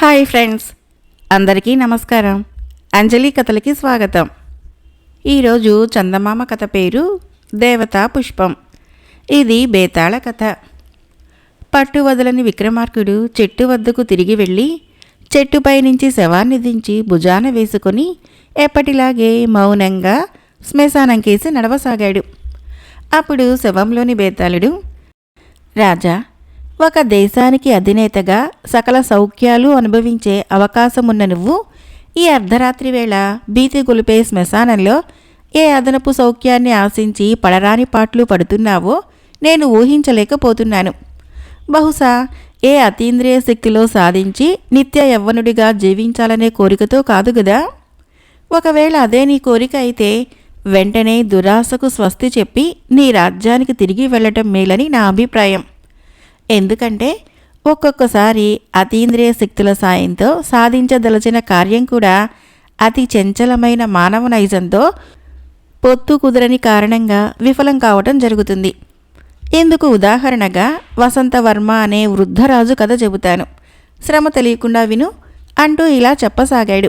Hi friends అందరికీ నమస్కారం. అంజలి కథలకి స్వాగతం. ఈరోజు చందమామ కథ పేరు దేవతా పుష్పం. ఇది బేతాళ కథ. పట్టు వదలని విక్రమార్కుడు చెట్టు వద్దకు తిరిగి వెళ్ళి చెట్టుపై నుంచి శవాన్ని దించి భుజాన వేసుకొని ఎప్పటిలాగే మౌనంగా శ్మశానంకేసి నడవసాగాడు. అప్పుడు శవంలోని బేతాళుడు రాజా ఒక దేశానికి అధినేతగా సకల సౌఖ్యాలు అనుభవించే అవకాశమున్న నువ్వు ఈ అర్ధరాత్రి వేళ భీతి గొలిపే శ్మశానంలో ఏ అదనపు సౌఖ్యాన్ని ఆశించి పడరాని పాటలు పడుతున్నావో నేను ఊహించలేకపోతున్నాను. బహుశా ఏ అతీంద్రియ శక్తిలో సాధించి నిత్య యవ్వనుడిగా జీవించాలనే కోరికతో కాదు గదా? ఒకవేళ అదే నీ కోరిక అయితే వెంటనే దురాశకు స్వస్తి చెప్పి నీ రాజ్యానికి తిరిగి వెళ్ళటం మేలని నా అభిప్రాయం. ఎందుకంటే ఒక్కొక్కసారి అతీంద్రియ శక్తుల సాయంతో సాధించదలచిన కార్యం కూడా అతి చంచలమైన మానవ నైజంతో పొత్తు కుదరని కారణంగా విఫలం కావటం జరుగుతుంది. ఇందుకు ఉదాహరణగా వసంతవర్మ అనే వృద్ధరాజు కథ చెబుతాను. శ్రమ తెలియకుండా విను అంటూ ఇలా చెప్పసాగాడు.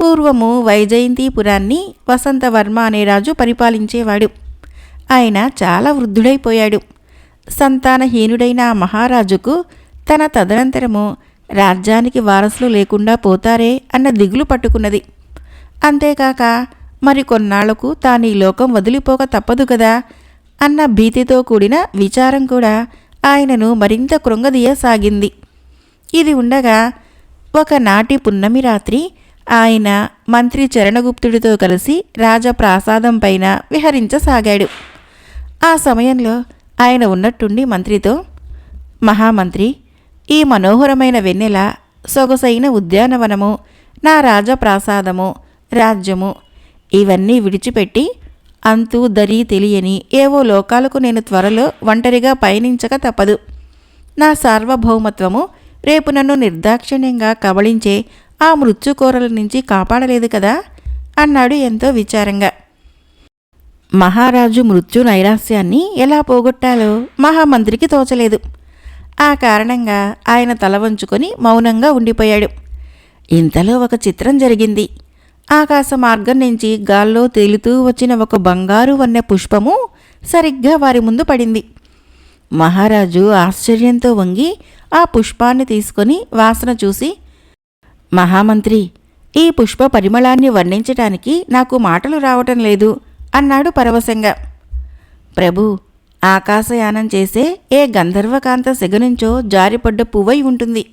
పూర్వము వైజయంతిపురాన్ని వసంతవర్మ అనే రాజు పరిపాలించేవాడు. ఆయన చాలా వృద్ధుడైపోయాడు. సంతానహీనుడైన మహారాజుకు తన తదనంతరము రాజ్యానికి వారసులు లేకుండా పోతారే అన్న దిగులు పట్టుకున్నది. అంతేకాక మరి కొన్నాళ్ళకు తాను ఈ లోకం వదిలిపోక తప్పదు కదా అన్న భీతితో కూడిన విచారం కూడా ఆయనను మరింత కృంగదీయసాగింది. ఇది ఉండగా ఒకనాటి పున్నమి రాత్రి ఆయన మంత్రి చరణగుప్తుడితో కలిసి రాజప్రాసాదం పైన విహరించసాగాడు. ఆ సమయంలో ఆయన ఉన్నట్టుండి మంత్రితో మహామంత్రి ఈ మనోహరమైన వెన్నెల సొగసైన ఉద్యానవనము నా రాజప్రాసాదము రాజ్యము ఇవన్నీ విడిచిపెట్టి అంతు దరి తెలియని ఏవో లోకాలకు నేను త్వరలో ఒంటరిగా పయనించక తప్పదు. నా సార్వభౌమత్వము రేపు నన్ను నిర్దాక్షిణ్యంగా కబళించే ఆ మృత్యుకోరల నుంచి కాపాడలేదు కదా? అన్నాడు ఎంతో విచారంగా. మహారాజు మృత్యు నైరాస్యాన్ని ఎలా పోగొట్టాలో మహామంత్రికి తోచలేదు. ఆ కారణంగా ఆయన తల వంచుకొని మౌనంగా ఉండిపోయాడు. ఇంతలో ఒక చిత్రం జరిగింది. ఆకాశ మార్గం నుంచి గాల్లో తేలుతూ వచ్చిన ఒక బంగారు వన్నె పుష్పము సరిగ్గా వారి ముందు పడింది. మహారాజు ఆశ్చర్యంతో వంగి ఆ పుష్పాన్ని తీసుకొని వాసన చూసి మహామంత్రి ఈ పుష్ప పరిమళాన్ని వర్ణించటానికి నాకు మాటలు రావటం లేదు. అన్నాడు పరవశంగా. ప్రభు ఆకాశయానం చేసే ఏ గంధర్వకాంత శగనుంచో జారిపడ్డ పువ్వై ఉంటుంది.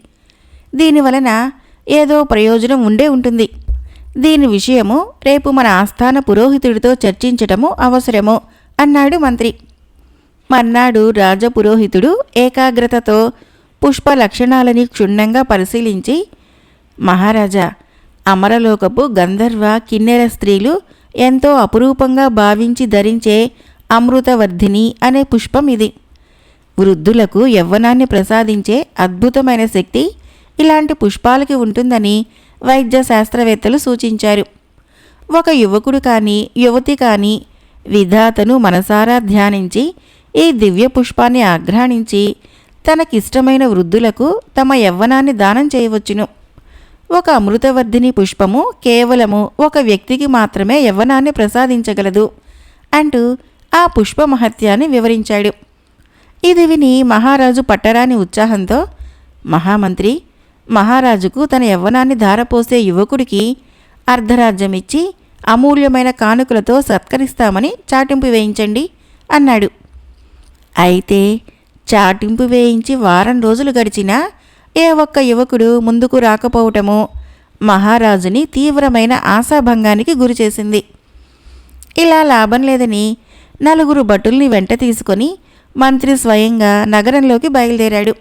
దీనివలన ఏదో ప్రయోజనం ఉండే ఉంటుంది. దీని విషయము రేపు మన ఆస్థాన పురోహితుడితో చర్చించటము అవసరము అన్నాడు మంత్రి. మర్నాడు రాజపురోహితుడు ఏకాగ్రతతో పుష్ప లక్షణాలని క్షుణ్ణంగా పరిశీలించి మహారాజా అమరలోకపు గంధర్వ కిన్నెర స్త్రీలు ఎంతో అపురూపంగా భావించి ధరించే అమృతవర్ధిని అనే పుష్పం ఇది. వృద్ధులకు యవ్వనాన్ని ప్రసాదించే అద్భుతమైన శక్తి ఇలాంటి పుష్పాలకి ఉంటుందని వైద్య శాస్త్రవేత్తలు సూచించారు. ఒక యువకుడు కానీ యువతి కానీ విధాతను మనసారా ధ్యానించి ఈ దివ్య పుష్పాన్ని ఆఘ్రాణించి తనకిష్టమైన వృద్ధులకు తమ యవ్వనాన్ని దానం చేయవచ్చును. ఒక అమృతవర్ధిని పుష్పము కేవలము ఒక వ్యక్తికి మాత్రమే యవ్వనాన్ని ప్రసాదించగలదు అంటూ ఆ పుష్ప మహత్యాన్ని వివరించాడు. ఇది విని మహారాజు పట్టరాని ఉత్సాహంతో మహామంత్రి మహారాజుకు తన యవ్వనాన్ని ధారపోసే యువకుడికి అర్ధరాజ్యమిచ్చి అమూల్యమైన కానుకలతో సత్కరిస్తామని చాటింపు వేయించండి అన్నాడు. అయితే చాటింపు వేయించి వారం రోజులు గడిచినా ఏ ఒక్క యువకుడు ముందుకు రాకపోవటము మహారాజుని తీవ్రమైన ఆశాభంగానికి గురిచేసింది ఇలా లాభం లేదని నలుగురు భటుల్ని వెంట తీసుకొని మంత్రి స్వయంగా నగరంలోకి బయలుదేరాడు.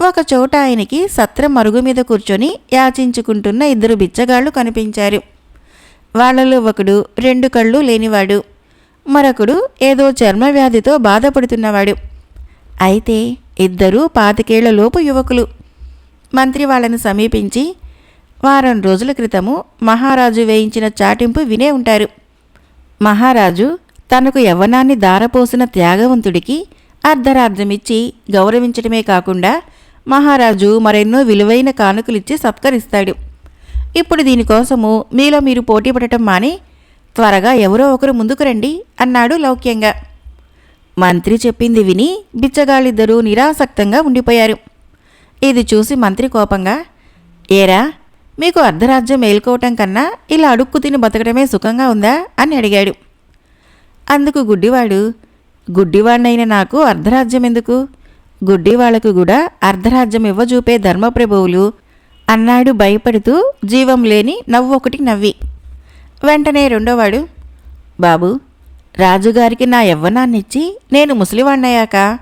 ఒకచోట ఆయనకి సత్రం మరుగు మీద కూర్చొని యాచించుకుంటున్న ఇద్దరు బిచ్చగాళ్ళు కనిపించారు. వాళ్ళలో ఒకడు రెండు కళ్ళు లేనివాడు మరొకడు ఏదో చర్మ వ్యాధితో బాధపడుతున్నవాడు. అయితే ఇద్దరూ పాతికేళ్ళలోపు యువకులు. మంత్రి వాళ్ళని సమీపించి వారం రోజుల క్రితము మహారాజు వేయించిన చాటింపు వినే ఉంటారు. మహారాజు తనకు యవ్వనాన్ని దారపోసిన త్యాగవంతుడికి అర్ధరార్ధమిచ్చి గౌరవించడమే కాకుండా మహారాజు మరెన్నో విలువైన కానుకలిచ్చి సత్కరిస్తాడు. ఇప్పుడు దీనికోసము మీలో మీరు పోటీ పడటం మాని త్వరగా ఎవరో ఒకరు ముందుకు రండి అన్నాడు లౌక్యంగా. మంత్రి చెప్పింది విని బిచ్చగాళ్ళిద్దరూ నిరాసక్తంగా ఉండిపోయారు. ఇది చూసి మంత్రి కోపంగా ఏరా మీకు అర్ధరాజ్యం మేల్కోవటం కన్నా ఇలా అడుక్కు తిని బతకడమే సుఖంగా ఉందా? అని అడిగాడు. అందుకు గుడ్డివాడు గుడ్డివాణ్ణైన నాకు అర్ధరాజ్యం ఎందుకు? గుడ్డివాళ్ళకు కూడా అర్ధరాజ్యం ఇవ్వజూపే ధర్మప్రభువులు అన్నాడు భయపడుతూ జీవం లేని నవ్వు ఒకటి నవ్వి. వెంటనే రెండోవాడు బాబు రాజుగారికి నా యవ్వనాన్నిచ్చి నేను ముసలివాణ్ణయ్యాక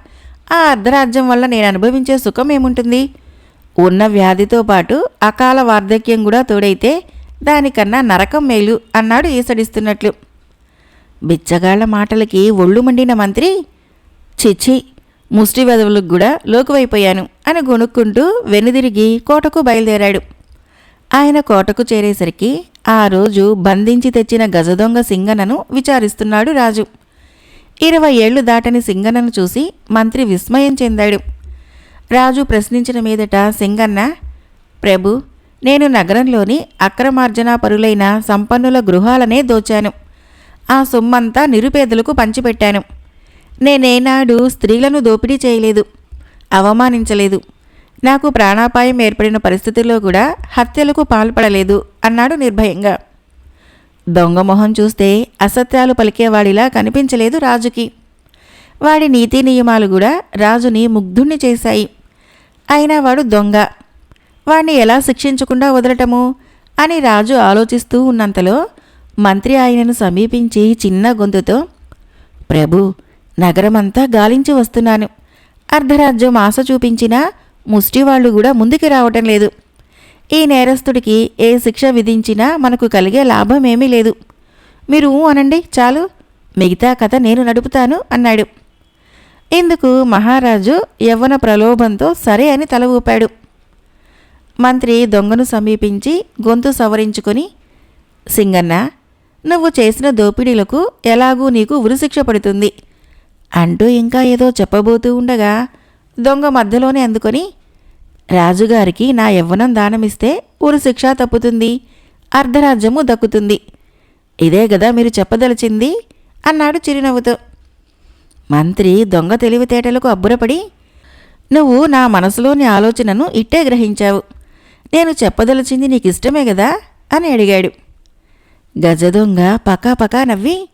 ఆ అర్ధరాజ్యం వల్ల నేను అనుభవించే సుఖం ఏముంటుంది? ఉన్న వ్యాధితో పాటు అకాల వార్ధక్యం కూడా తోడైతే దానికన్నా నరకం మేలు అన్నాడు ఈసడిస్తున్నట్లు బిచ్చగాళ్ళ మాటలకి ఒళ్ళు మండిన మంత్రి చిచ్చి ముష్టి వెదవులకు కూడా లోకువైపోయాను అని గొనుక్కుంటూ వెనుదిరిగి కోటకు బయలుదేరాడు. ఆయన కోటకు చేరేసరికి ఆ రోజు బంధించి తెచ్చిన గజదొంగ సింగనను విచారిస్తున్నాడు రాజు. ఇరవై ఏళ్ళు దాటని సింగన్నను చూసి మంత్రి విస్మయం చెందాడు. రాజు ప్రశ్నించిన మీదట సింగన్న ప్రభు నేను నగరంలోని అక్రమార్జనా పరులైన సంపన్నుల గృహాలనే దోచాను. ఆ సొమ్మంతా నిరుపేదలకు పంచిపెట్టాను. నేనేనాడు స్త్రీలను దోపిడీ చేయలేదు అవమానించలేదు. నాకు ప్రాణాపాయం ఏర్పడిన పరిస్థితుల్లో కూడా హత్యలకు పాల్పడలేదు అన్నాడు నిర్భయంగా. దొంగ మొహం చూస్తే అసత్యాలు పలికేవాడిలా కనిపించలేదు రాజుకి. వాడి నీతి నియమాలు కూడా రాజుని ముగ్ధుణ్ణి చేశాయి. అయినా వాడు దొంగ. వాణ్ణి ఎలా శిక్షించకుండా వదలటము అని రాజు ఆలోచిస్తూ ఉన్నంతలో మంత్రి ఆయనను సమీపించి చిన్న గొంతుతో ప్రభు నగరమంతా గాలించి వస్తున్నాను. అర్ధరాజ్యం ఆశ చూపించినా ముష్టివాళ్ళు కూడా ముందుకు రావటం లేదు. ఈ నేరస్తుడికి ఏ శిక్ష విధించినా మనకు కలిగే లాభం ఏమీ లేదు. మీరు ఊ అనండి చాలు. మిగతా కథ నేను నడుపుతాను అన్నాడు. ఇందుకు మహారాజు యవ్వన ప్రలోభంతో సరే అని తల ఊపాడు. మంత్రి దొంగను సమీపించి గొంతు సవరించుకొని సింగన్న నువ్వు చేసిన దోపిడీలకు ఎలాగూ నీకు ఉరిశిక్ష పడుతుంది అంటూ ఇంకా ఏదో చెప్పబోతూ ఉండగా దొంగ మధ్యలోనే అందుకొని రాజుగారికి నా యవ్వనం దానమిస్తే ఉరిశిక్ష తప్పుతుంది అర్ధరాజ్యము దక్కుతుంది. ఇదే గదా మీరు చెప్పదలిచింది అన్నాడు చిరునవ్వుతో. మంత్రి దొంగ తెలివితేటలకు అబ్బురపడి నువ్వు నా మనసులోని ఆలోచనను ఇట్టే గ్రహించావు. నేను చెప్పదలిచింది నీకు ఇష్టమే కదా అని అడిగాడు. గజదొంగ పకాపకా నవ్వి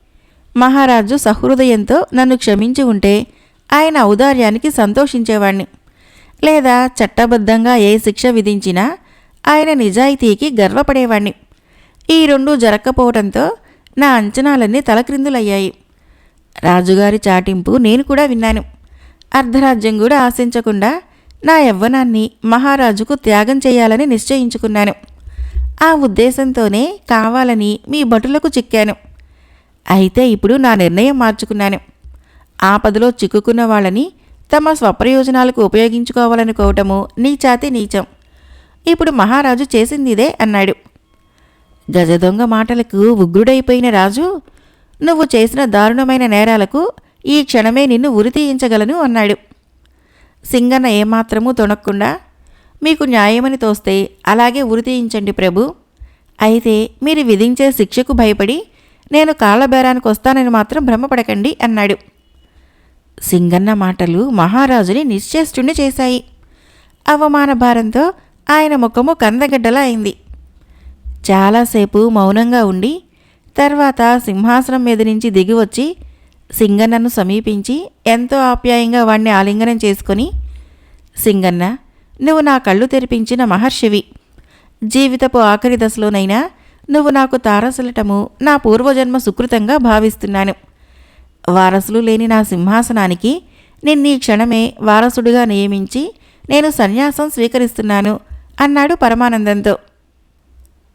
మహారాజు సహృదయంతో నన్ను క్షమించి ఉంటే ఆయన ఔదార్యానికి సంతోషించేవాణ్ణి. లేదా చట్టబద్ధంగా ఏ శిక్ష విధించినా ఆయన నిజాయితీకి గర్వపడేవాణ్ణి. ఈ రెండు జరక్కపోవడంతో నా అంచనాలన్నీ తలక్రిందులయ్యాయి. రాజుగారి చాటింపు నేను కూడా విన్నాను. అర్ధరాజ్యం కూడా ఆశించకుండా నా యవ్వనాన్ని మహారాజుకు త్యాగం చేయాలని నిశ్చయించుకున్నాను. ఆ ఉద్దేశంతోనే కావాలని మీ భటులకు చిక్కాను. అయితే ఇప్పుడు నా నిర్ణయం మార్చుకున్నాను. ఆపదలో చిక్కుకున్న వాళ్ళని తమ స్వప్రయోజనాలకు ఉపయోగించుకోవాలనుకోవటము నీచాతి నీచం. ఇప్పుడు మహారాజు చేసిందిదే అన్నాడు. గజదొంగ మాటలకు ఉగ్రుడైపోయిన రాజు నువ్వు చేసిన దారుణమైన నేరాలకు ఈ క్షణమే నిన్ను ఉరితీయించగలను అన్నాడు. సింగన్న ఏమాత్రమూ తొణక్కుండా మీకు న్యాయమని తోస్తే అలాగే ఉరితీయించండి ప్రభు. అయితే మీరు విధించే శిక్షకు భయపడి నేను కాళ్ళబేరానికి వస్తానని మాత్రం భ్రమపడకండి అన్నాడు. సింగన్న మాటలు మహారాజుని నిశ్చేష్టుని చేశాయి. అవమాన భారంతో ఆయన ముఖము కందగడ్డలా అయింది. చాలాసేపు మౌనంగా ఉండి తర్వాత సింహాసనం మీద నుంచి దిగివచ్చి సింగన్నను సమీపించి ఎంతో ఆప్యాయంగా వాణ్ణి ఆలింగనం చేసుకొని సింగన్న నువ్వు నా కళ్ళు తెరిపించిన మహర్షివి. జీవితపు ఆఖరి దశలోనైనా నువ్వు నాకు తారసలటము నా పూర్వజన్మ సుకృతంగా భావిస్తున్నాను. వారసులు లేని నా సింహాసనానికి నిన్నీ క్షణమే వారసుడిగా నియమించి నేను సన్యాసం స్వీకరిస్తున్నాను అన్నాడు పరమానందంతో.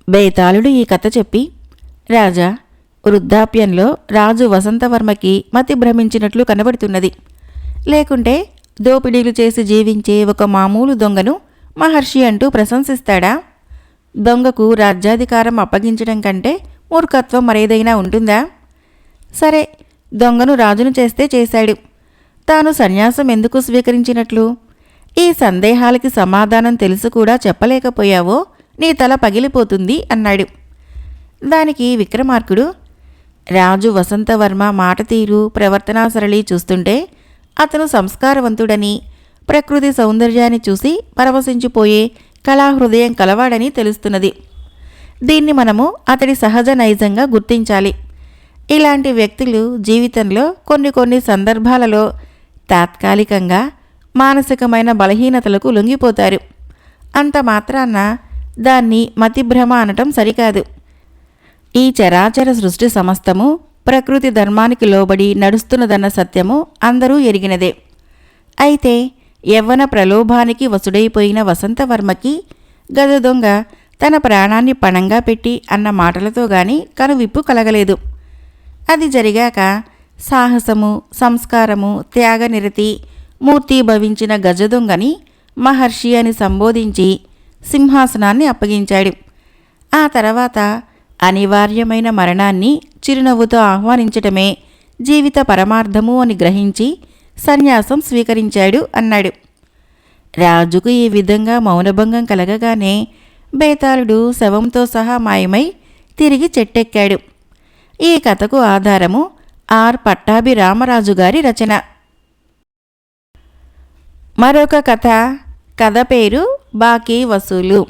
బేతాళుడు ఈ కథ చెప్పి రాజా వృద్ధాప్యంలో రాజు వసంతవర్మకి మతి భ్రమించినట్లు కనబడుతున్నది. లేకుంటే దోపిడీలు చేసి జీవించే ఒక మామూలు దొంగను మహర్షి అంటూ ప్రశంసిస్తాడా? దొంగకు రాజ్యాధికారం అప్పగించడం కంటే మూర్ఖత్వం మరేదైనా ఉంటుందా? సరే దొంగను రాజును చేస్తే చేశాడు. తాను సన్యాసం ఎందుకు స్వీకరించినట్లు? ఈ సందేహాలకి సమాధానం తెలుసు కూడా చెప్పలేకపోయావో? నీ తల పగిలిపోతుంది అన్నాడు. దానికి విక్రమార్కుడు రాజు వసంతవర్మ మాట తీరు ప్రవర్తనా సరళి చూస్తుంటే అతను సంస్కారవంతుడని ప్రకృతి సౌందర్యాన్ని చూసి పరవశించిపోయే కళాహృదయం కలవాడని తెలుస్తున్నది. దీన్ని మనము అతడి సహజ నైజంగా గుర్తించాలి. ఇలాంటి వ్యక్తులు జీవితంలో కొన్ని కొన్ని సందర్భాలలో తాత్కాలికంగా మానసికమైన బలహీనతలకు లొంగిపోతారు. అంత మాత్రాన దాన్ని మతిభ్రమ అనటం సరికాదు. ఈ చరాచర సృష్టి సమస్తము ప్రకృతి ధర్మానికి లోబడి నడుస్తున్నదన్న సత్యము అందరూ ఎరిగినదే. అయితే యవ్వన ప్రలోభానికి వసుడైపోయిన వసంతవర్మకి గద దొంగ తన ప్రాణాన్ని పణంగా పెట్టి అన్న మాటలతో గాని కనువిప్పు కలగలేదు. అది జరిగాక సాహసము సంస్కారము త్యాగనిరతి మూర్తి భవించిన గజదొంగని మహర్షి అని సంబోధించి సింహాసనాన్ని అప్పగించాడు. ఆ తర్వాత అనివార్యమైన మరణాన్ని చిరునవ్వుతో ఆహ్వానించటమే జీవిత పరమార్థము అని గ్రహించి సన్యాసం స్వీకరించాడు అన్నాడు. రాజుకు ఈ విధంగా మౌనభంగం కలగగానే బేతాళుడు శవంతో సహా మాయమై తిరిగి చెట్టెక్కాడు. ఈ కథకు ఆధారము ఆర్. పట్టాభి రామరాజు గారి రచన. మరొక కథ కథ పేరు బాకీ వసూలు.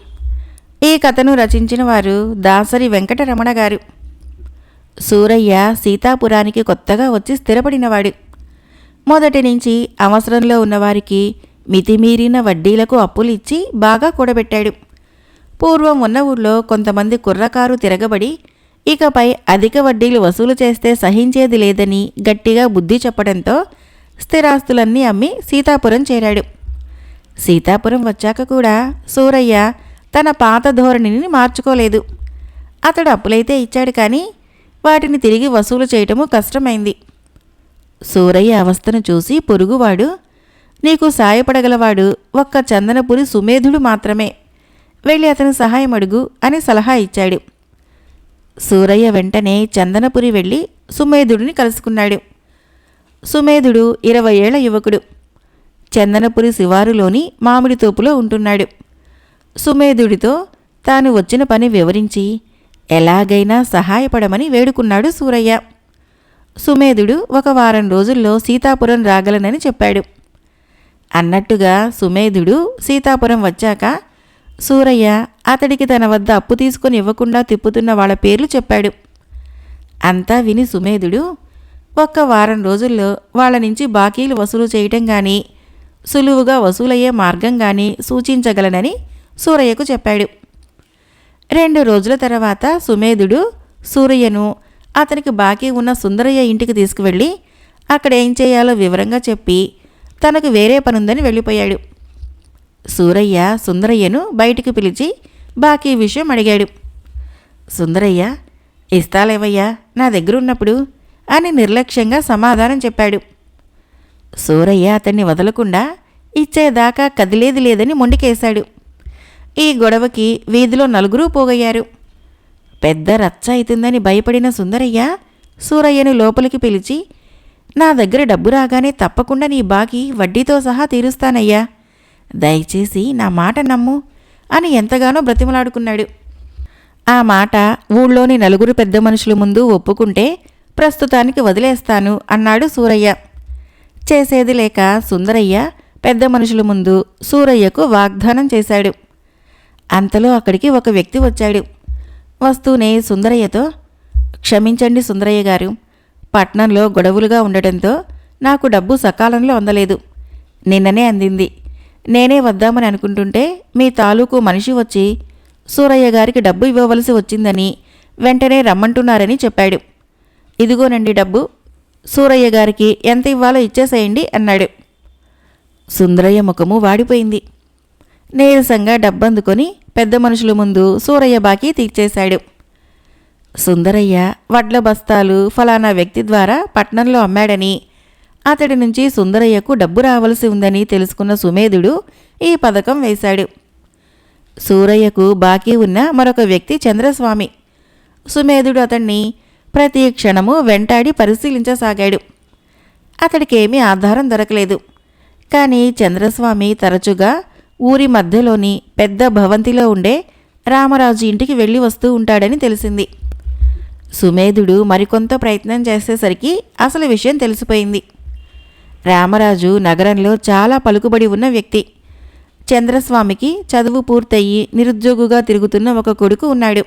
ఈ కథను రచించిన వారు దాసరి వెంకటరమణ గారు. సూరయ్య సీతాపురానికి కొత్తగా వచ్చి స్థిరపడినవాడు. మొదటి నుంచి అవసరంలో ఉన్నవారికి మితిమీరిన వడ్డీలకు అప్పులు ఇచ్చి బాగా కూడబెట్టాడు. పూర్వం ఉన్న ఊళ్ళో కొంతమంది కుర్రకారు తిరగబడి ఇకపై అధిక వడ్డీలు వసూలు చేస్తే సహించేది లేదని గట్టిగా బుద్ధి చెప్పడంతో స్థిరాస్తులన్నీ అమ్మి సీతాపురం చేరాడు. సీతాపురం వచ్చాక కూడా సూరయ్య తన పాత ధోరణిని మార్చుకోలేదు. అతడు అప్పులైతే ఇచ్చాడు కానీ వాటిని తిరిగి వసూలు చేయటము కష్టమైంది. సూరయ్య అవస్థను చూసి పొరుగువాడు నీకు సాయపడగలవాడు ఒక్క చందనపురి సుమేధుడు మాత్రమే. వెళ్ళి అతని సహాయం అడుగు అని సలహా ఇచ్చాడు. సూరయ్య వెంటనే చందనపురి వెళ్ళి సుమేధుడిని కలుసుకున్నాడు. సుమేధుడు ఇరవై ఏళ్ళ యువకుడు. చందనపురి శివారులోని మామిడి తోపులో ఉంటున్నాడు. సుమేధుడితో తాను వచ్చిన పని వివరించి ఎలాగైనా సహాయపడమని వేడుకున్నాడు సూరయ్య. సుమేధుడు ఒక వారం రోజుల్లో సీతాపురం రాగలనని చెప్పాడు. అన్నట్టుగా సుమేధుడు సీతాపురం వచ్చాక సూరయ్య అతడికి తన వద్ద అప్పు తీసుకొని ఇవ్వకుండా తిప్పుతున్న వాళ్ళ పేర్లు చెప్పాడు. అంతా విని సుమేధుడు ఒక్క వారం రోజుల్లో వాళ్ళ నుంచి బాకీలు వసూలు చేయటం కానీ సులువుగా వసూలయ్యే మార్గం కానీ సూచించగలనని సూరయ్యకు చెప్పాడు. రెండు రోజుల తర్వాత సుమేధుడు సూరయ్యను అతనికి బాకీ ఉన్న సుందరయ్య ఇంటికి తీసుకువెళ్ళి అక్కడ ఏం చేయాలో వివరంగా చెప్పి తనకు వేరే పనుందని వెళ్ళిపోయాడు. సూరయ్య సుందరయ్యను బయటికి పిలిచి బాకీ విషయం అడిగాడు. సుందరయ్య ఇస్తాలేవయ్యా? నా దగ్గర ఉన్నప్పుడు అని నిర్లక్ష్యంగా సమాధానం చెప్పాడు. సూరయ్య అతన్ని వదలకుండా ఇచ్చేదాకా కదిలేది లేదని మొండికేశాడు. ఈ గొడవకి వీధిలో నలుగురూ పోగయ్యారు. పెద్ద రచ్చ అవుతుందని భయపడిన సుందరయ్య సూరయ్యను లోపలికి పిలిచి నా దగ్గర డబ్బు రాగానే తప్పకుండా నీ బాకీ వడ్డీతో సహా తీరుస్తానయ్యా. దయచేసి నా మాట నమ్ము అని ఎంతగానో బ్రతిమలాడుకున్నాడు. ఆ మాట ఊళ్ళోని నలుగురు పెద్ద మనుషుల ముందు ఒప్పుకుంటే ప్రస్తుతానికి వదిలేస్తాను అన్నాడు సూరయ్య. చేసేది లేక సుందరయ్య పెద్ద మనుషుల ముందు సూరయ్యకు వాగ్దానం చేశాడు. అంతలో అక్కడికి ఒక వ్యక్తి వచ్చాడు. వస్తూనే సుందరయ్యతో క్షమించండి సుందరయ్య గారు పట్నంలో గొడవలుగా ఉండటంతో నాకు డబ్బు సకాలంలో అందలేదు. నిన్ననే అందింది. నేనే వద్దామని అనుకుంటుంటే మీ తాలూకు మనిషి వచ్చి సూరయ్య గారికి డబ్బు ఇవ్వవలసి వచ్చిందని వెంటనే రమ్మంటున్నారని చెప్పాడు. ఇదిగోనండి డబ్బు సూరయ్య గారికి ఎంత ఇవ్వాలో ఇచ్చేసేయండి అన్నాడు. సుందరయ్య ముఖము వాడిపోయింది. నీరసంగా డబ్బందుకొని పెద్ద మనుషుల ముందు సూరయ్య బాకీ తీర్చేశాడు. సుందరయ్య వడ్ల బస్తాలు ఫలానా వ్యక్తి ద్వారా పట్నంలో అమ్మాడని అతడి నుంచి సుందరయ్యకు డబ్బు రావలసి ఉందని తెలుసుకున్న సుమేధుడు ఈ పథకం వేశాడు. సూరయ్యకు బాకీ ఉన్న మరొక వ్యక్తి చంద్రస్వామి. సుమేధుడు అతన్ని ప్రతి క్షణము వెంటాడి పరిశీలించసాగాడు. అతడికేమీ ఆధారం దొరకలేదు. కానీ చంద్రస్వామి తరచుగా ఊరి మధ్యలోని పెద్ద భవంతిలో ఉండే రామరాజు ఇంటికి వెళ్ళి వస్తూ ఉంటాడని తెలిసింది. సుమేధుడు మరికొంత ప్రయత్నం చేసేసరికి అసలు విషయం తెలిసిపోయింది. రామరాజు నగరంలో చాలా పలుకుబడి ఉన్న వ్యక్తి. చంద్రస్వామికి చదువు పూర్తయి నిరుద్యోగుగా తిరుగుతున్న ఒక కొడుకు ఉన్నాడు.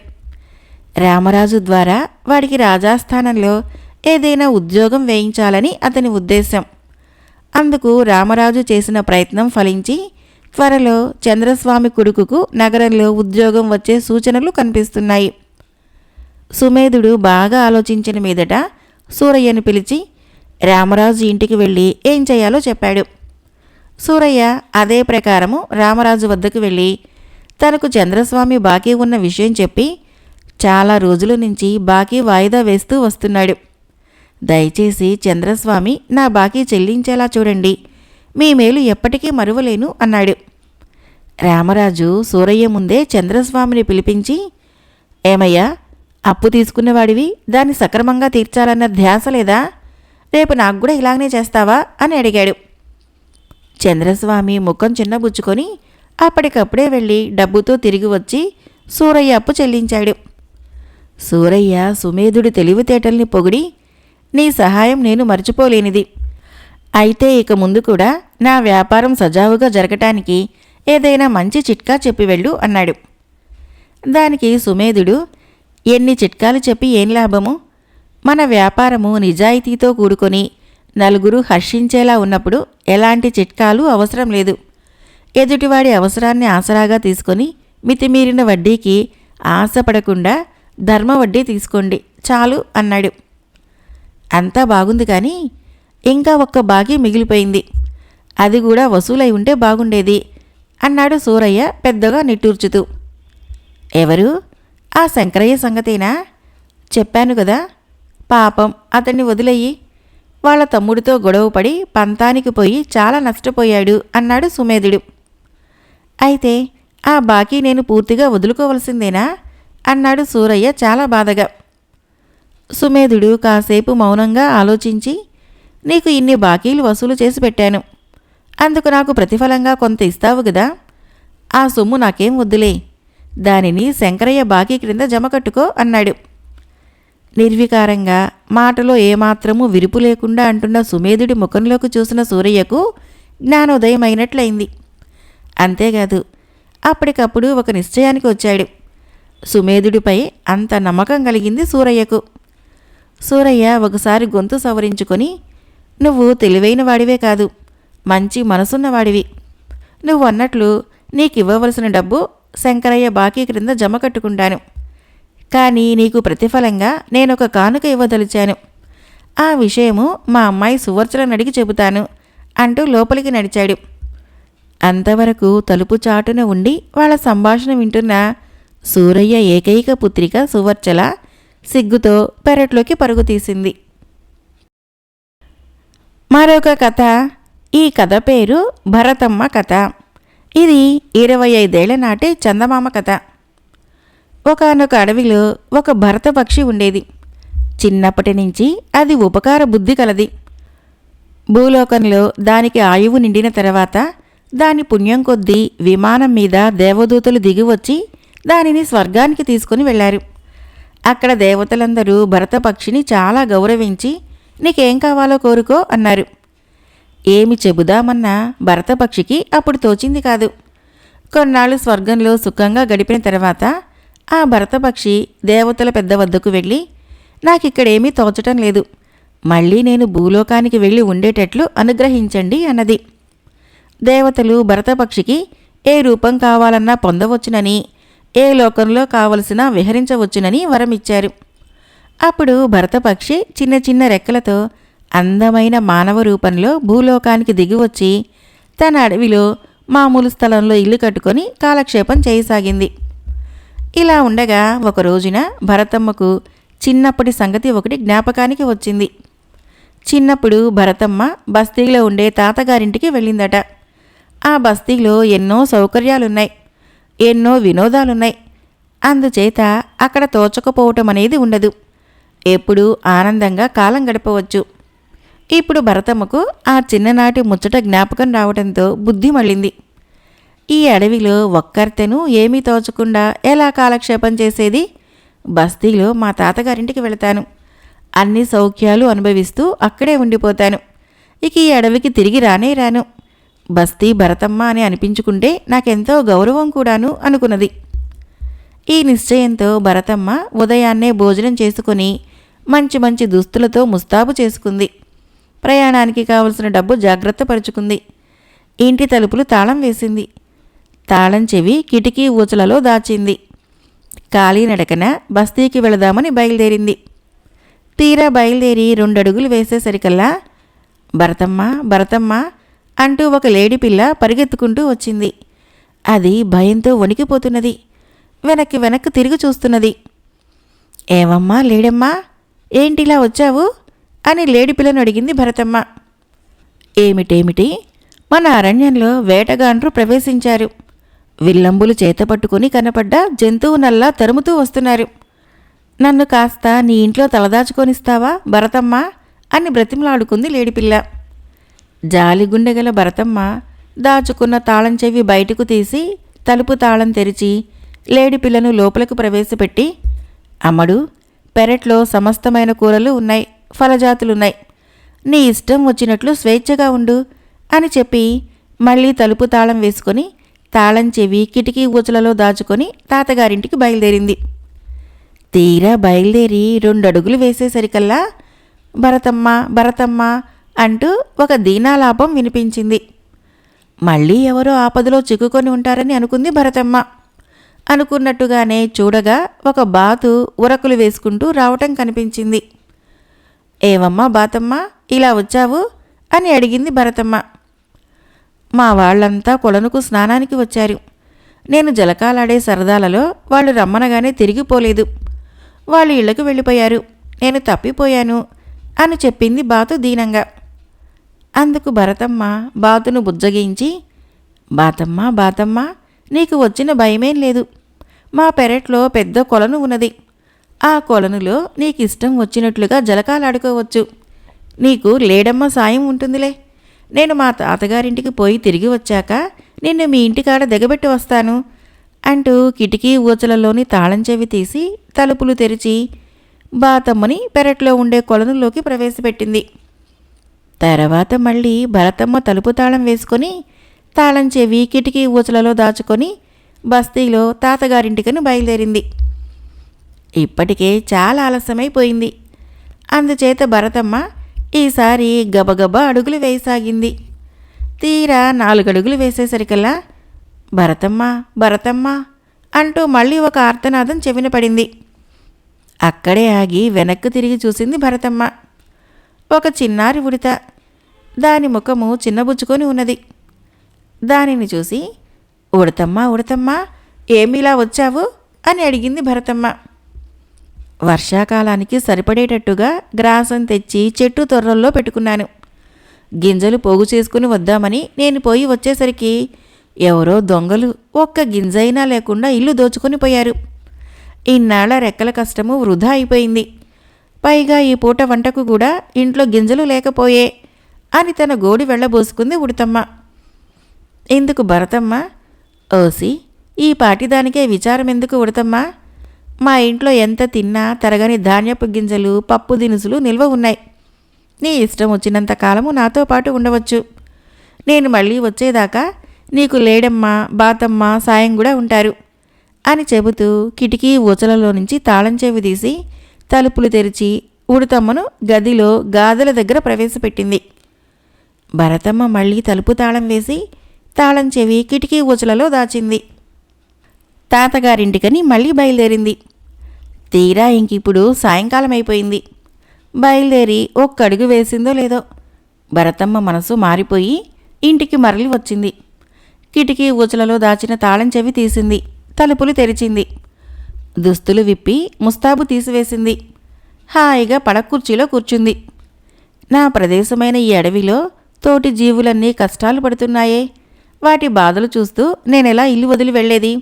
రామరాజు ద్వారా వాడికి రాజాస్థానంలో ఏదైనా ఉద్యోగం వేయించాలని అతని ఉద్దేశం. అందుకు రామరాజు చేసిన ప్రయత్నం ఫలించి త్వరలో చంద్రస్వామి కొడుకుకు నగరంలో ఉద్యోగం వచ్చే సూచనలు కనిపిస్తున్నాయి. సుమేధుడు బాగా ఆలోచించిన మీదట సూరయ్యను పిలిచి రామరాజు ఇంటికి వెళ్ళి ఏం చేయాలో చెప్పాడు. సూరయ్య అదే ప్రకారము రామరాజు వద్దకు వెళ్ళి తనకు చంద్రస్వామి బాకీ ఉన్న విషయం చెప్పి చాలా రోజుల నుంచి బాకీ వాయిదా వేస్తూ వస్తున్నాడు. దయచేసి చంద్రస్వామి నా బాకీ చెల్లించేలా చూడండి. మీ మేలు ఎప్పటికీ మరువలేను అన్నాడు. రామరాజు సూరయ్య ముందే చంద్రస్వామిని పిలిపించి ఏమయ్యా అప్పు తీసుకున్నవాడివి దాన్ని సక్రమంగా తీర్చాలన్న ధ్యాస లేదా? రేపు నాకు కూడా ఇలాగనే చేస్తావా? అని అడిగాడు. చంద్రస్వామి ముఖం చిన్నబుచ్చుకొని అప్పటికప్పుడే వెళ్ళి డబ్బుతో తిరిగి వచ్చి సూరయ్య అప్పు చెల్లించాడు. సూరయ్య సుమేధుడి తెలివితేటల్ని పొగిడి నీ సహాయం నేను మర్చిపోలేనిది. అయితే ఇక ముందు కూడా నా వ్యాపారం సజావుగా జరగటానికి ఏదైనా మంచి చిట్కా చెప్పి వెళ్ళు అన్నాడు. దానికి సుమేధుడు ఎన్ని చిట్కాలు చెప్పి ఏం లాభము? మన వ్యాపారము నిజాయితీతో కూడుకొని నలుగురు హర్షించేలా ఉన్నప్పుడు ఎలాంటి చిట్కాలు అవసరం లేదు. ఎదుటివాడి అవసరాన్ని ఆసరాగా తీసుకొని మితిమీరిన వడ్డీకి ఆశపడకుండా ధర్మ వడ్డీ తీసుకోండి చాలు అన్నాడు. అంతా బాగుంది కానీ ఇంకా ఒక్క బాకీ మిగిలిపోయింది. అది కూడా వసూలై ఉంటే బాగుండేది అన్నాడు సూరయ్య పెద్దగా నిట్టూర్చుతూ. ఎవరు? ఆ శంకరయ్య సంగతేనా? చెప్పాను కదా పాపం అతన్ని వదిలేయి. వాళ్ళ తమ్ముడితో గొడవపడి పంతానికి పోయి చాలా నష్టపోయాడు అన్నాడు సుమేధుడు. అయితే ఆ బాకీ నేను పూర్తిగా వదులుకోవలసిందేనా? అన్నాడు సూరయ్య చాలా బాధగా. సుమేధుడు కాసేపు మౌనంగా ఆలోచించి నీకు ఇన్ని బాకీలు వసూలు చేసి పెట్టాను. అందుకు నాకు ప్రతిఫలంగా కొంత ఇస్తావు కదా ఆ సొమ్ము నాకేం వద్దులే. దానిని శంకరయ్య బాకీ క్రింద జమ కట్టుకో అన్నాడు. నిర్వికారంగా మాటలో ఏమాత్రమూ విరుపు లేకుండా అంటున్న సుమేధుడి ముఖంలోకి చూసిన సూరయ్యకు జ్ఞానోదయం అయినట్లయింది అంతేకాదు అప్పటికప్పుడు ఒక నిశ్చయానికి వచ్చాడు. సుమేధుడిపై అంత నమ్మకం కలిగింది సూరయ్యకు. సూరయ్య ఒకసారి గొంతు సవరించుకొని నువ్వు తెలివైన వాడివే కాదు మంచి మనసున్నవాడివి నువ్వు అన్నట్లు నీకు ఇవ్వవలసిన డబ్బు శంకరయ్య బాకీ క్రింద జమ కట్టుకుంటాను. కానీ నీకు ప్రతిఫలంగా నేను ఒక కానుక ఇవ్వదలిచాను. ఆ విషయము మా అమ్మాయి సువర్చలను అడిగి చెబుతాను అంటూ లోపలికి నడిచాడు. అంతవరకు తలుపు చాటున ఉండి వాళ్ళ సంభాషణ వింటున్న సూరయ్య ఏకైక పుత్రిక సువర్చల సిగ్గుతో పెరట్లోకి పరుగు తీసింది. మరొక కథ ఈ కథ పేరు భరతమ్మ కథ. ఇది ఇరవై ఐదేళ్ళ నాటి చందమామ కథ. ఒకనొక అడవిలో ఒక భరత పక్షి ఉండేది. చిన్నప్పటి నుంచి అది ఉపకార బుద్ధి కలది. భూలోకంలో దానికి ఆయువు నిండిన తర్వాత దాని పుణ్యం కొద్దీ విమానం మీద దేవదూతలు దిగివచ్చి దానిని స్వర్గానికి తీసుకుని వెళ్ళారు. అక్కడ దేవతలందరూ భరత పక్షిని చాలా గౌరవించి నీకేం కావాలో కోరుకో అన్నారు. ఏమి చెబుదామన్నా భరత పక్షికి అప్పుడు తోచింది కాదు. కొన్నాళ్ళు స్వర్గంలో సుఖంగా గడిపిన తర్వాత ఆ భరతపక్షి దేవతల పెద్ద వద్దకు వెళ్ళి నాకిక్కడేమీ తోచటం లేదు. మళ్ళీ నేను భూలోకానికి వెళ్ళి ఉండేటట్లు అనుగ్రహించండి అన్నది. దేవతలు భరతపక్షికి ఏ రూపం కావాలన్నా పొందవచ్చునని ఏ లోకంలో కావలసినా విహరించవచ్చునని వరమిచ్చారు. అప్పుడు భరతపక్షి చిన్న చిన్న రెక్కలతో అందమైన మానవ రూపంలో భూలోకానికి దిగివచ్చి తన అడవిలో మామూలు స్థలంలో ఇల్లు కట్టుకొని కాలక్షేపం చేయసాగింది. ఇలా ఉండగా ఒక రోజున భరతమ్మకు చిన్నప్పటి సంగతి ఒకటి జ్ఞాపకానికి వచ్చింది. చిన్నప్పుడు భరతమ్మ బస్తీలో ఉండే తాతగారింటికి వెళ్ళిందట. ఆ బస్తీలో ఎన్నో సౌకర్యాలున్నాయి ఎన్నో వినోదాలున్నాయి. అందుచేత అక్కడ తోచకపోవటం అనేది ఉండదు. ఎప్పుడూ ఆనందంగా కాలం గడపవచ్చు. ఇప్పుడు భరతమ్మకు ఆ చిన్ననాటి ముచ్చట జ్ఞాపకం రావడంతో బుద్ధి మళ్ళింది. ఈ అడవిలో ఒక్కరితెను ఏమీ తోచకుండా ఎలా కాలక్షేపం చేసేది? బస్తీలో మా తాతగారింటికి వెళతాను. అన్ని సౌఖ్యాలు అనుభవిస్తూ అక్కడే ఉండిపోతాను. ఇక ఈ అడవికి తిరిగి రానే రాను. బస్తీ భరతమ్మ అని అనిపించుకుంటే నాకెంతో గౌరవం కూడాను అనుకున్నది. ఈ నిశ్చయంతో భరతమ్మ ఉదయాన్నే భోజనం చేసుకుని మంచి మంచి దుస్తులతో ముస్తాబు చేసుకుంది. ప్రయాణానికి కావలసిన డబ్బు జాగ్రత్త పరుచుకుంది. ఇంటి తలుపులు తాళం వేసింది. తాళం చెవి కిటికీ ఊచలలో దాచింది. కాలినడకన బస్తీకి వెళదామని బయలుదేరింది. తీరా బయలుదేరి రెండడుగులు వేసేసరికల్లా భరతమ్మ భరతమ్మ అంటూ ఒక లేడీ పిల్ల పరిగెత్తుకుంటూ వచ్చింది. అది భయంతో వణికిపోతున్నది. వెనక్కి వెనక్కి తిరిగి చూస్తున్నది. ఏమమ్మా లేడమ్మా ఏంటిలా వచ్చావు? అని లేడి పిల్లను అడిగింది భరతమ్మ. ఏమిటేమిటి? మన అరణ్యంలో వేటగాండ్రు ప్రవేశించారు. విల్లంబులు చేతపట్టుకుని కనపడ్డ జంతువునల్లా తరుముతూ వస్తున్నారు. నన్ను కాస్త నీ ఇంట్లో తలదాచుకొనిస్తావా భరతమ్మ? అని బ్రతిమలాడుకుంది లేడిపిల్ల. జాలిగుండెగల భరతమ్మ దాచుకున్న తాళం చెవి బయటకు తీసి తలుపు తాళం తెరిచి లేడిపిల్లను లోపలకు ప్రవేశపెట్టి అమ్మడు పెరట్లో సమస్తమైన కూరలు ఉన్నాయి ఫలజాతులున్నాయి. నీ ఇష్టం వచ్చినట్లు స్వేచ్ఛగా ఉండు అని చెప్పి మళ్ళీ తలుపు తాళం వేసుకొని తాళం చెవి కిటికీ ఊచలలో దాచుకొని తాతగారింటికి బయలుదేరింది. తీరా బయలుదేరి రెండు అడుగులు వేసేసరికల్లా భరతమ్మ భరతమ్మ అంటూ ఒక దీనాలాపం వినిపించింది. మళ్ళీ ఎవరో ఆపదలో చిక్కుకొని ఉంటారని అనుకుంది భరతమ్మ. అనుకున్నట్టుగానే చూడగా ఒక బాతు ఉరకులు వేసుకుంటూ రావటం కనిపించింది. ఏవమ్మా బాతమ్మ ఇలా వచ్చావు? అని అడిగింది భరతమ్మ. మా వాళ్ళంతా కొలనుకు స్నానానికి వచ్చారు. నేను జలకాలాడే సరదాలలో వాళ్ళు రమ్మనగానే తిరిగిపోలేదు. వాళ్ళు ఇళ్ళకు వెళ్ళిపోయారు. నేను తప్పిపోయాను అని చెప్పింది బాతు దీనంగా. అందుకు భరతమ్మ బాతును బుజ్జగించి బాతమ్మ బాతమ్మ నీకు వచ్చిన భయమేం లేదు. మా పెరట్లో పెద్ద కొలను ఉన్నది. ఆ కొలనులో నీకు ఇష్టం వచ్చినట్లుగా జలకాలాడుకోవచ్చు. నీకు లేడమ్మ సాయం ఉంటుందిలే. నేను మా తాతగారింటికి పోయి తిరిగి వచ్చాక నిన్ను మీ ఇంటికాడ దిగబెట్టి వస్తాను అంటూ కిటికీ ఊచలలోని తాళం చెవి తీసి తలుపులు తెరిచి బాతమ్మని పెరట్లో ఉండే కొలనులోకి ప్రవేశపెట్టింది. తర్వాత మళ్ళీ భరతమ్మ తలుపు తాళం వేసుకొని తాళం చెవి కిటికీ ఊచలలో దాచుకొని బస్తీలో తాతగారింటికని బయలుదేరింది. ఇప్పటికే చాలా ఆలస్యమైపోయింది. అందుచేత భరతమ్మ ఈసారి గబగబా అడుగులు వేయసాగింది. తీరా నాలుగడుగులు వేసేసరికల్లా భరతమ్మ భరతమ్మ అంటూ మళ్ళీ ఒక ఆర్తనాదం చెవిన పడింది. అక్కడే ఆగి వెనక్కు తిరిగి చూసింది భరతమ్మ. ఒక చిన్నారి ఉడిత. దాని ముఖము చిన్నబుచ్చుకొని ఉన్నది. దానిని చూసి ఉడతమ్మా ఉడతమ్మా ఏమిలా వచ్చావు? అని అడిగింది భరతమ్మ. వర్షాకాలానికి సరిపడేటట్టుగా గ్రాసం తెచ్చి చెట్టు తొర్రల్లో పెట్టుకున్నాను. గింజలు పోగు చేసుకుని వద్దామని నేను పోయి వచ్చేసరికి ఎవరో దొంగలు ఒక్క గింజైనా లేకుండా ఇల్లు దోచుకొని పోయారు. ఇన్నాళ్ళ రెక్కల కష్టము వృధా అయిపోయింది. పైగా ఈ పూట వంటకు కూడా ఇంట్లో గింజలు లేకపోయే అని తన గోడి వెళ్ళబోసుకుంది ఉడతమ్మ. ఇందుకు భరతమ్మ? ఓసి ఈ పాటిదానికే విచారం ఎందుకు ఉడతమ్మా? మా ఇంట్లో ఎంత తిన్నా తరగని ధాన్యపు గింజలు పప్పు దినుసులు నిల్వ ఉన్నాయి. నీ ఇష్టం వచ్చినంత కాలము నాతో పాటు ఉండవచ్చు. నేను మళ్ళీ వచ్చేదాకా నీకు లేడమ్మ బాతమ్మ సాయం కూడా ఉంటారు అని చెబుతూ కిటికీ ఊచలలో నుంచి తాళం చెవి తీసి తలుపులు తెరిచి ఉడతమ్మను గదిలో గాదెల దగ్గర ప్రవేశపెట్టింది. భరతమ్మ మళ్ళీ తలుపు తాళం వేసి తాళం చెవి కిటికీ ఊచలలో దాచింది. తాతగారింటికని మళ్ళీ బయలుదేరింది. తీరా ఇంకిప్పుడు సాయంకాలం అయిపోయింది బయలుదేరి ఒక్క అడుగు వేసిందో లేదో భరతమ్మ మనసు మారిపోయి ఇంటికి మరలి వచ్చింది. కిటికీ ఊచలలో దాచిన తాళం చెవి తీసింది. తలుపులు తెరిచింది. దుస్తులు విప్పి ముస్తాబు తీసివేసింది. హాయిగా పడకుర్చీలో కూర్చుంది. నా ప్రదేశమైన ఈ అడవిలో తోటి జీవులన్నీ కష్టాలు పడుతున్నాయే. వాటి బాధలు చూస్తూ నేనెలా ఇల్లు వదిలి వెళ్ళేది?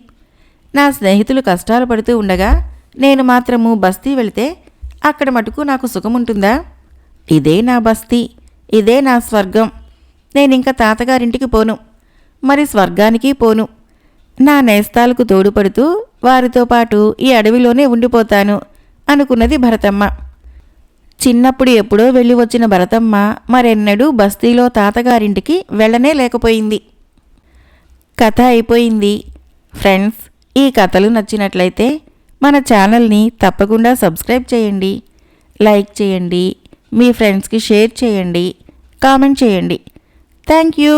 నా స్నేహితులు కష్టాలు పడుతూ ఉండగా నేను మాత్రము బస్తీ వెళితే అక్కడ మటుకు నాకు సుఖముంటుందా? ఇదే నా బస్తీ ఇదే నా స్వర్గం. నేనింక తాతగారింటికి పోను మరి స్వర్గానికి పోను. నా నేస్తాలకు తోడుపడుతూ వారితో పాటు ఈ అడవిలోనే ఉండిపోతాను అనుకున్నది భరతమ్మ. చిన్నప్పుడు ఎప్పుడో వెళ్ళి వచ్చిన భరతమ్మ మరెన్నడూ బస్తీలో తాతగారింటికి వెళ్ళనే లేకపోయింది. కథ అయిపోయింది. ఫ్రెండ్స్ ఈ కథలు నచ్చినట్లయితే మన ఛానల్ని తప్పకుండా సబ్స్క్రైబ్ చేయండి లైక్ చేయండి మీ ఫ్రెండ్స్కి షేర్ చేయండి కామెంట్ చేయండి. Thank you.